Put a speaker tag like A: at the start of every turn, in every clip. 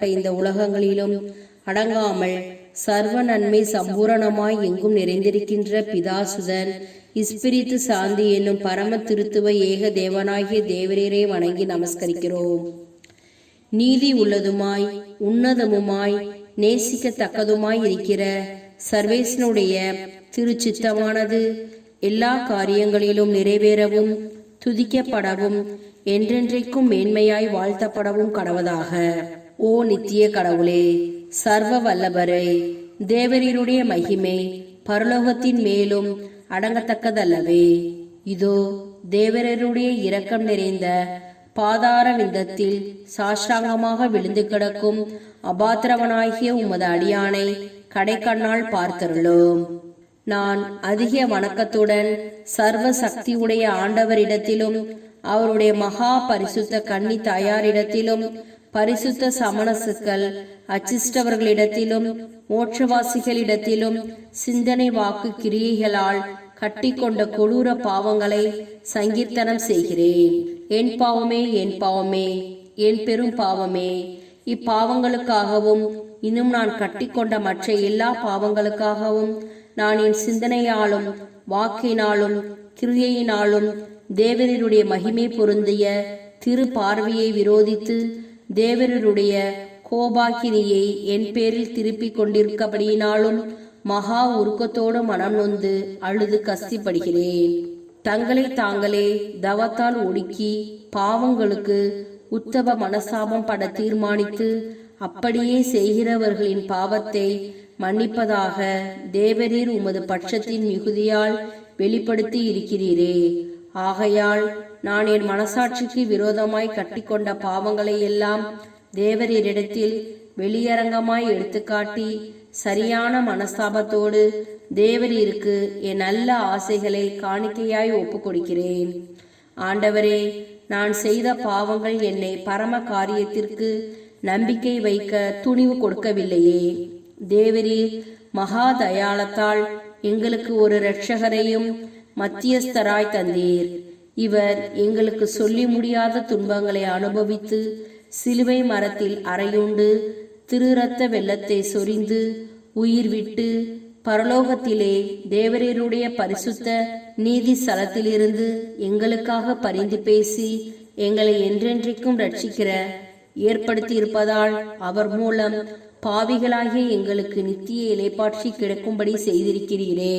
A: பாதாளம் இந்த உலகங்களிலும் அடங்காமல் சர்வ நன்மை சம்பூரணமாய் எங்கும் நிறைந்திருக்கின்ற பிதாசுதன் இஸ்பிரித்து சாந்தி என்னும் பரம திருத்துவ ஏக தேவனாகிய தேவரீரை வணங்கி நமஸ்கரிக்கிறோம். நீதி உள்ளதுமாய் உன்னதமுமாய் நேசிக்கத்தக்கதுமாய் இருக்கிற சர்வேசனுடைய திருச்சித்தமானது எல்லா காரியங்களிலும் நிறைவேறவும் துதிக்கப்படவும் என்றென்றைக்கும் மேன்மையாய் வாழ்த்தப்படவும் கடவதாக ஓ நித்திய கடவுளே சர்வ வல்லபரே தேவரீருடைய மகிமை பரலோகத்தின் மேலும் அடங்கத்தக்கதல்லவே. இதோ தேவரருடைய இரக்கம் நிறைந்த பாதார விந்தத்தில் சாஷ்டாங்கமாக விழுந்து கிடக்கும் அபாத்திரவனாகிய உமது அடியானை கடைக்கண்ணால் பார்த்தருளும். நான் அதிக வணக்கத்துடன் சர்வ சக்தியுடைய ஆண்டவரிடத்திலும் அவருடைய மகா பரிசுத்த கன்னி தாயாரிடத்திலும் பரிசுத்த சமணசுக்கள் அச்சிஷ்டவர்களிடத்திலும் மோட்சவாசிகளிடத்திலும் சிந்தனை வாக்கு கிரியைகளால் கட்டிக்கொண்ட கொடூர பாவங்களை சங்கீர்த்தனம் செய்கிறேன். என் பாவமே என் பாவமே என் பெரும் பாவமே. இப்பாவங்களுக்காகவும் இன்னும் நான் கட்டிக்கொண்ட மற்ற எல்லா பாவங்களுக்காகவும் நான் என் சிந்தனையாலும் வாக்கினாலும் கிரியையினாலும் தேவரருடைய மகிமை பொருந்திய திரு பார்வையை விரோதித்து தேவரருடைய கோபாக்கினியை என் பேரில் திருப்பிக் கொண்டிருக்கபடியினாலும் மகா உருக்கத்தோடு மனம் நொந்து அழுது கஸ்திப்படுகிறேன் தங்களை தாங்களே தவத்தால் ஒடுக்கி பாவங்களுக்கு உத்தவ மனசாபம் பட தீர்மானித்து அப்படியே செய்கிறவர்களின் பாவத்தை மன்னிப்பதாக தேவரீர் உமது பட்சத்தின் மிகுதியால் வெளிப்படுத்தி இருக்கிறீரே. ஆகையால் நான் என் மனசாட்சிக்கு விரோதமாய் கட்டிக்கொண்ட பாவங்களை எல்லாம் தேவரீரிடத்தில் வெளியரங்கமாய் எடுத்துக்காட்டி சரியான மனஸ்தாபத்தோடு தேவரீருக்கு என் நல்ல ஆசைகளை காணிக்கையாய் ஒப்புக்கொடுக்கிறேன். ஆண்டவரே நான் செய்த பாவங்கள் என்னை பரம காரியத்திற்கு நம்பிக்கை வைக்க துணிவு கொடுக்கவில்லையே. தேவரீர் மகா தயாளத்தால் எங்களுக்கு ஒரு இரட்சகரையும் மத்தியஸ்தராய் தந்தீர். இவர் எங்களுக்கு சொல்லி முடியாத துன்பங்களை அனுபவித்து சிலுவை மரத்தில் அறையுண்டு திருரத்த வெள்ளத்தை சொரிந்து உயிர் விட்டு பரலோகத்திலே தேவரீருடைய பரிசுத்த நீதி ஸ்தலத்திலிருந்து எங்களுக்காக பரிந்து பேசி எங்களை என்றென்றைக்கும் ரட்சிக்கிற ஏற்படுத்தியிருப்பதால் அவர் மூலம் பாவிகளாகிய எங்களுக்கு நித்திய இலைப்பாற்றி கிடைக்கும்படி செய்திருக்கிறீரே.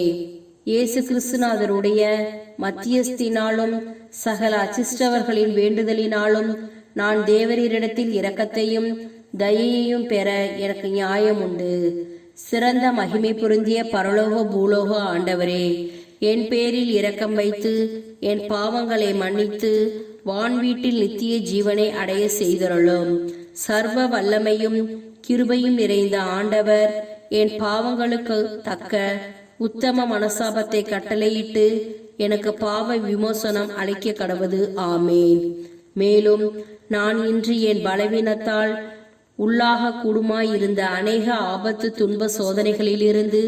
A: இயேசு கிறிஸ்துநாதருடைய மத்தியஸ்தினாலும் சகல அச்சிஷ்டவர்களின் வேண்டுதலினாலும் நான் தேவரீரிடத்தில் இரக்கத்தையும் தயையையும் பெற எனக்கு நியாயம் உண்டு. சிறந்த மகிமை பொருந்திய பரலோக பூலோக ஆண்டவரே என் பேரில் இரக்கம் வைத்து என் பாவங்களை மன்னித்து வான் வீட்டில் நித்திய ஜீவனை அடைய செய்தருளும். சர்வ வல்லமையும் கிருபையும் நிறைந்த ஆண்டவர் என் பாவங்களுக்கு தக்க உத்தம மனசாபத்தை கட்டளையிட்டு எனக்கு பாவ விமோசனம் அளிக்க கடவது. ஆமேன். மேலும் நான் இன்று என் பலவீனத்தால் உள்ளாக கூடுமாயிருந்த அநேக ஆபத்து துன்ப சோதனைகளிலிருந்து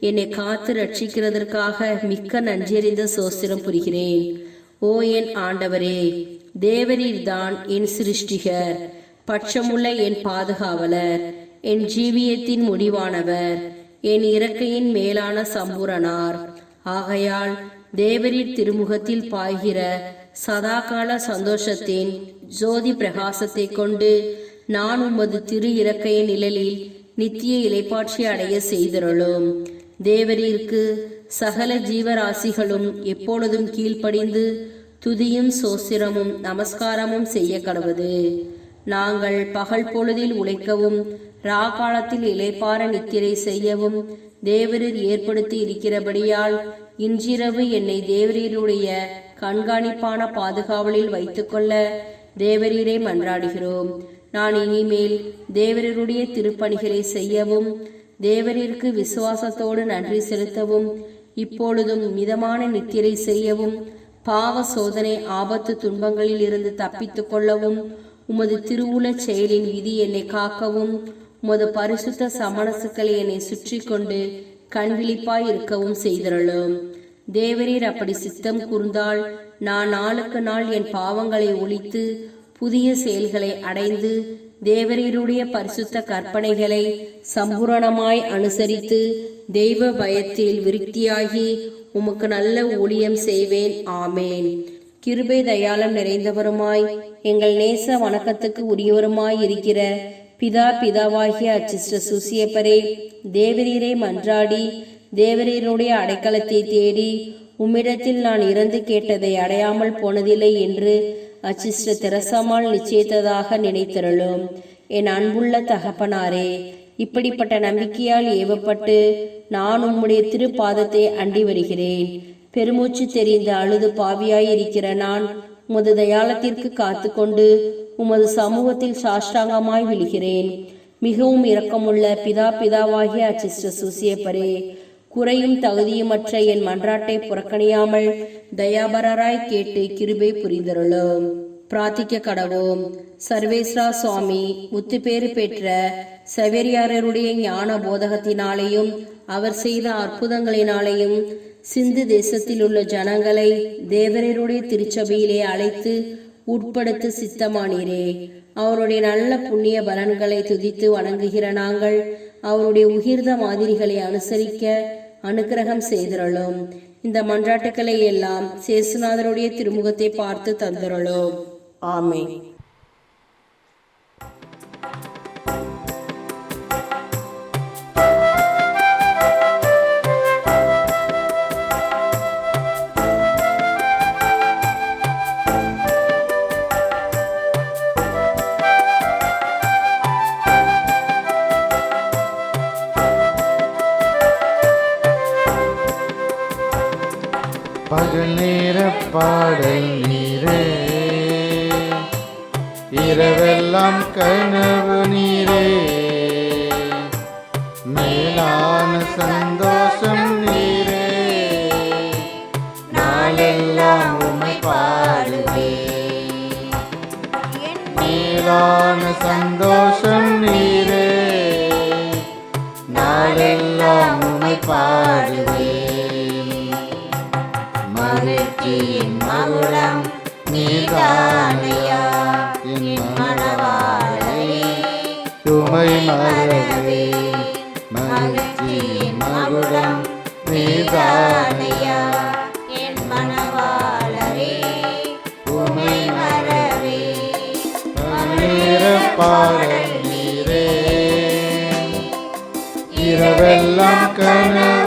A: என்னை காத்து ரட்சிக்கிறதற்காக மிக்க நன்றியறிந்த சோஸ்திரம் புரிகிறேன். ஓ என் ஆண்டவரே தேவரீர்தான் என் சிருஷ்டிகர் பட்சமுள்ள என் பாதுகாவலர் என் ஜீவியத்தின் முடிவானவர். என் இறக்கையின் மேலான சம்பூரணார். ஆகையால் தேவரீர் திருமுகத்தில் பாய்கிற சதாகால சந்தோஷத்தின் ஜோதி பிரகாசத்தை கொண்டு நான் உமது திரு இறக்கைய நிழலில் நித்திய இலைப்பாட்சி அடைய செய்திருளும். தேவரீருக்கு சகல ஜீவராசிகளும் எப்பொழுதும் கீழ்ப்படிந்து துதியும் சோசிரமும் நமஸ்காரமும் செய்ய கடவுது நாங்கள் பகல் பொழுதில் உழைக்கவும் ராகாலத்தில் இலைப்பார நித்திரை செய்யவும் தேவரீர் ஏற்படுத்தி இருக்கிறபடியால் இன்றிரவு என்னை தேவரீருடைய கண்காணிப்பான பாதுகாவலில் வைத்துக்கொள்ள தேவரீரை மன்றாடுகிறோம். நான் இனிமேல் தேவரீருடைய திருப்பணிகளை செய்யவும் தேவரீருக்கு விசுவாசத்தோடு நன்றி செலுத்தவும் இப்பொழுதும் மிதமான நித்திரை செய்யவும் பாவ சோதனை ஆபத்து துன்பங்களில் இருந்து தப்பித்துக் கொள்ளவும் உமது திருவுளச் செயலின் விதி என்னை காக்கவும் உமது பரிசுத்த சமணசுக்களை என்னை சுற்றி கொண்டு கண்விழிப்பாய் இருக்கவும் செய்திருளும். தேவரீர் அப்படி சித்தம் கூர்ந்தால் நான் நாளுக்கு நாள் என் பாவங்களை ஒழித்து புதிய செயல்களை அடைந்து தேவரீருடைய பரிசுத்த கற்பனைகளை சம்பூரணமாய் அனுசரித்து தெய்வ பயத்தில் விருத்தியாகி உமக்கு நல்ல ஊழியம் செய்வேன். ஆமேன். கிருபை தயாளம் நிறைந்தவருமாய் எங்கள் நேச வணக்கத்துக்கு உரியவருமாய் இருக்கிற பிதா பிதாவாகிய அச்சிஸ்ட சுசியப்பரே தேவரீரை மன்றாடி தேவரீருடைய அடைக்கலத்தை தேடி உம்மிடத்தில் நான் இறந்து கேட்டதை அடையாமல் போனதில்லை என்று அச்சிஸ்ட திரசமால் நிச்சயித்ததாக நினைத்திருளும். என் அன்புள்ள தகப்பனாரே இப்படிப்பட்ட நம்பிக்கையால் ஏவப்பட்டு நான் உம்முடைய திருப்பாதத்தை அண்டி வருகிறேன். பெருமூச்சு தெரிந்த அழுது பாவியாயிருக்கிற நான் உமது தயாளத்திற்கு காத்துக்கொண்டு உமது சமூகத்தில் சாஷ்டாங்கமாய் விழுகிறேன். மிகவும் இரக்கமுள்ள பிதா பிதாவாகிய அச்சிஷ்ட சுசியப்பரே குறையும் தகுதியுமற்ற என் மன்றாட்டை புறக்கணியாமல் தயாபரராய் கேட்டு கிருபை புரிந்தருளும். பிரார்த்திக்க கடவோம். சர்வேஸ்வரா சுவாமி முத்துப்பேறு பெற்ற செவேரியாரருடைய ஞான போதகத்தினாலேயும் அவர் செய்த அற்புதங்களினாலேயும் சிந்து தேசத்தில் உள்ள ஜனங்களை தேவரருடைய திருச்சபையிலே அழைத்து உட்படுத்த சித்தமானீரே. அவருடைய நல்ல புண்ணிய பலன்களை துதித்து வணங்குகிற நாங்கள் அவருடைய உகிர்ந்த மாதிரிகளை அனுசரிக்க அனுக்கிரகம் செய்திருளும். இந்த மன்றாட்டுக்களை எல்லாம் சேசுநாதருடைய திருமுகத்தை பார்த்து தந்திருளும். ஆமே
B: பகல் நேர பாடல் நீரே. இரவெல்லாம் கனவு நீரே. மகிழ்ச்சியின் மகுடம் நீதானையா? என் மனவாளரே துமை மறவே மகிழ்ச்சியின் மகுடம் நீதானையா?
C: என் மனவாளரே
B: உமை
C: மறவே
B: பாடல் நீரே. இரவெல்லாம் கனவு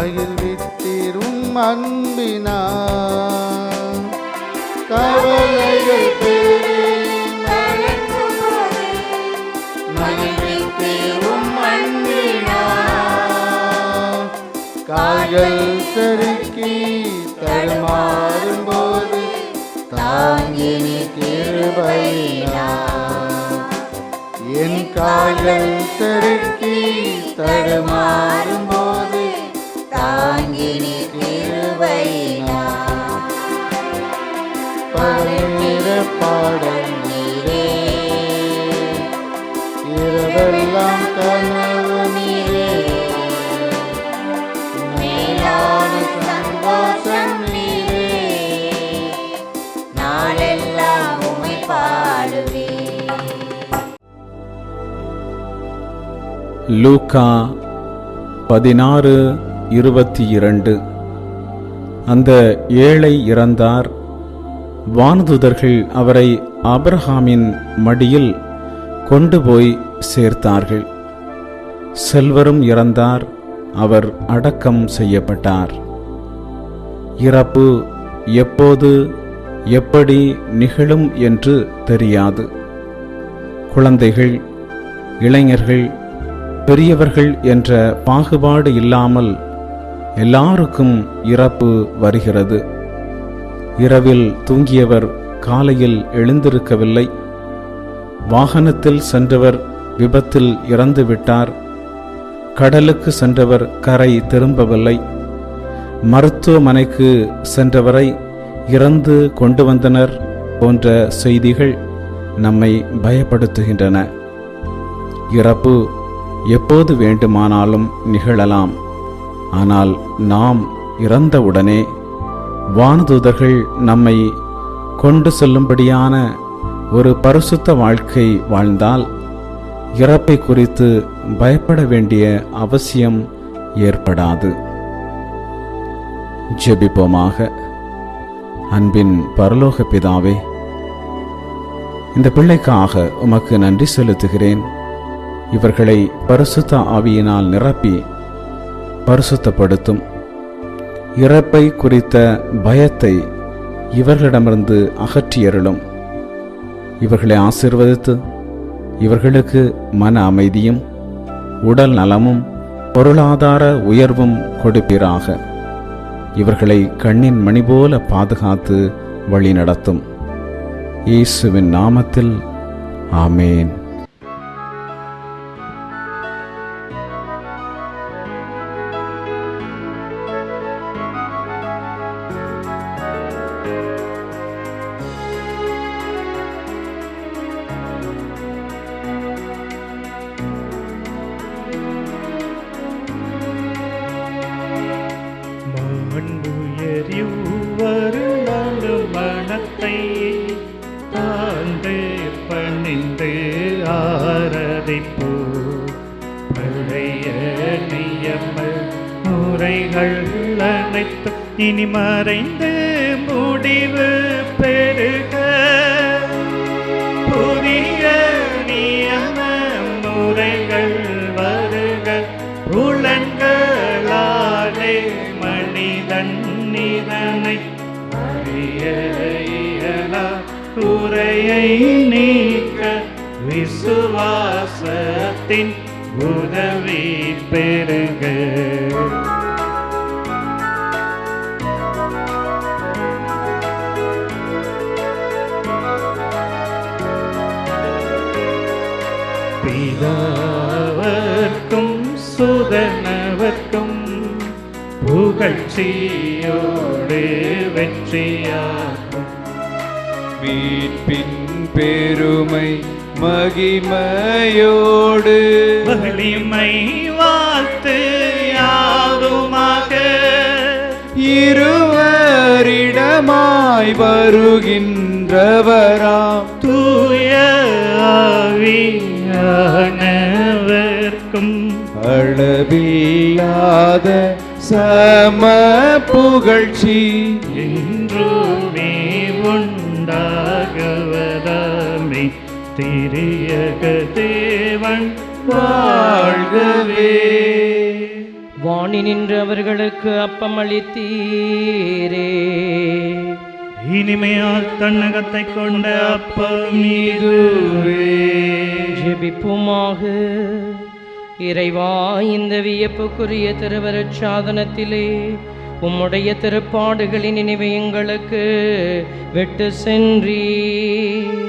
B: மகிழ்வித்தீரும் அன்பினா கவலைகள் பெருகி கலங்கும் மகிழ்வித்தீரும் அன்பினா கால்கள் சறுக்கி தடுமாறும் போது தாங்கினி கிருபையினா என் கால்கள் செருக்கி தடுமாறும் பரிநிற இரவெல்லாம் கனவு நீரே மேலான சந்தோஷம் நீரே
C: நாளெல்லாம் உமை பாடுவே.
D: லூக்கா பதினாறு இருபத்தி இரண்டு. அந்த ஏழை இறந்தார் வானதுதர்கள் அவரை ஆபிரகாமின் மடியில் கொண்டு போய் சேர்த்தார்கள். செல்வரும் இறந்தார் அவர் அடக்கம் செய்யப்பட்டார். இறப்பு எப்போது எப்படி நிகழும் என்று தெரியாது. குழந்தைகள் இளைஞர்கள் பெரியவர்கள் என்ற பாகுபாடு இல்லாமல் எல்லாருக்கும் இறப்பு வருகிறது. இரவில் தூங்கியவர் காலையில் எழுந்திருக்கவில்லை. வாகனத்தில் சென்றவர் விபத்தில் இறந்து விட்டார் கடலுக்கு சென்றவர் கரை திரும்பவில்லை. மருத்துவமனைக்கு சென்றவரை இறந்து கொண்டு வந்தனர் போன்ற செய்திகள் நம்மை பயப்படுத்துகின்றன. இறப்பு எப்போது வேண்டுமானாலும் நிகழலாம். ஆனால் நாம் இறந்தவுடனே வானதூதர்கள் நம்மை கொண்டு செல்லும்படியான ஒரு பரிசுத்த வாழ்க்கை வாழ்ந்தால் இறப்பை குறித்து பயப்பட வேண்டிய அவசியம் ஏற்படாது. ஜெபிப்போமாக. அன்பின் பரலோக பிதாவே இந்த பிள்ளைக்காக உமக்கு நன்றி செலுத்துகிறேன். இவர்களை பரிசுத்த ஆவியினால் நிரப்பி பரிசுத்தப்படுத்தும். இறப்பை குறித்த பயத்தை இவர்களிடமிருந்து அகற்றியருளும். இவர்களை ஆசிர்வதித்து இவர்களுக்கு மன அமைதியும் உடல் நலமும் பொருளாதார உயர்வும் கொடுப்பீராக. இவர்களை கண்ணின் மணி போல பாதுகாத்து வழிநடத்தும். இயேசுவின் நாமத்தில் ஆமேன்.
E: மனத்தை தாழ்ந்து பணிந்து ஆரதிப்போ. பழைய நியம முறைகள் அனைத்தும் இனி மறைந்து முடிவு பெற குறையை நீக்க விசுவாசத்தின் உதவி பெருக பிதாவர்க்கும் சுதனவர்க்கும் புகழ்ச்சியோடு வெற்றியாகும்.
F: மீட்பின் பெருமை மகிமையோடு.
E: வலிமை வாழ்த்து யாதுமாக
F: இருவரிடமாய் வருகின்றவராம்.
E: தூய ஆவியானவர்க்கும்.
F: அளவில்லாத சம புகழ்ச்சி.
E: என்றுமே திரியக தேவன்
F: வாழ்கவே.
G: வாணி நின்று அவர்களுக்கு அப்பம் அளித்தீரே
E: இனிமையால் தன்னகத்தை கொண்ட அப்பம் இது
F: இதுவே.
G: ஜெபிப்புமாக. இறைவா இந்த வியப்புக்குரிய திருவருட் சாதனத்திலே உம்முடைய திருப்பாடுகளின் நினைவை எங்களுக்கு விட்டு சென்றீர்.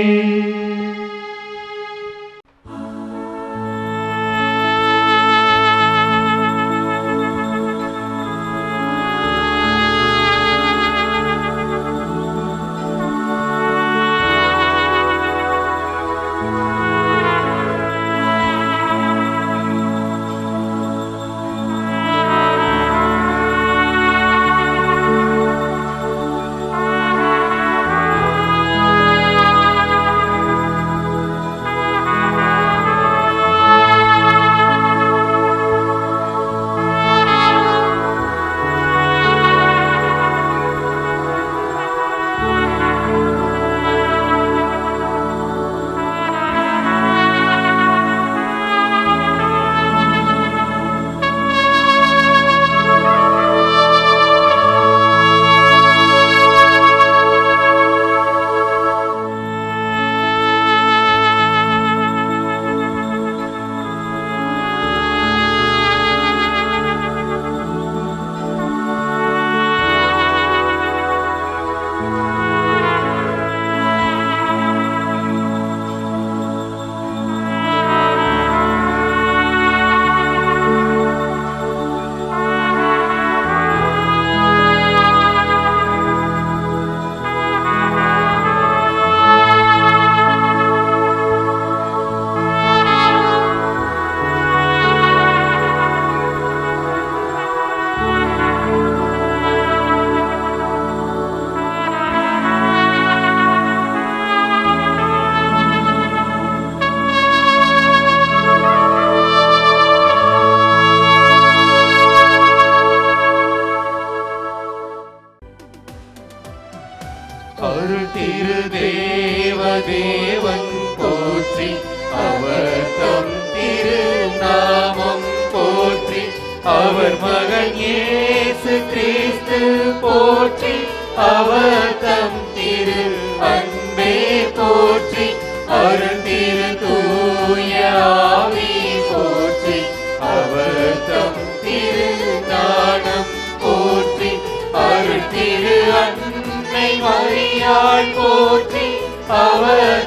H: மரியாள் போற்றி அவர்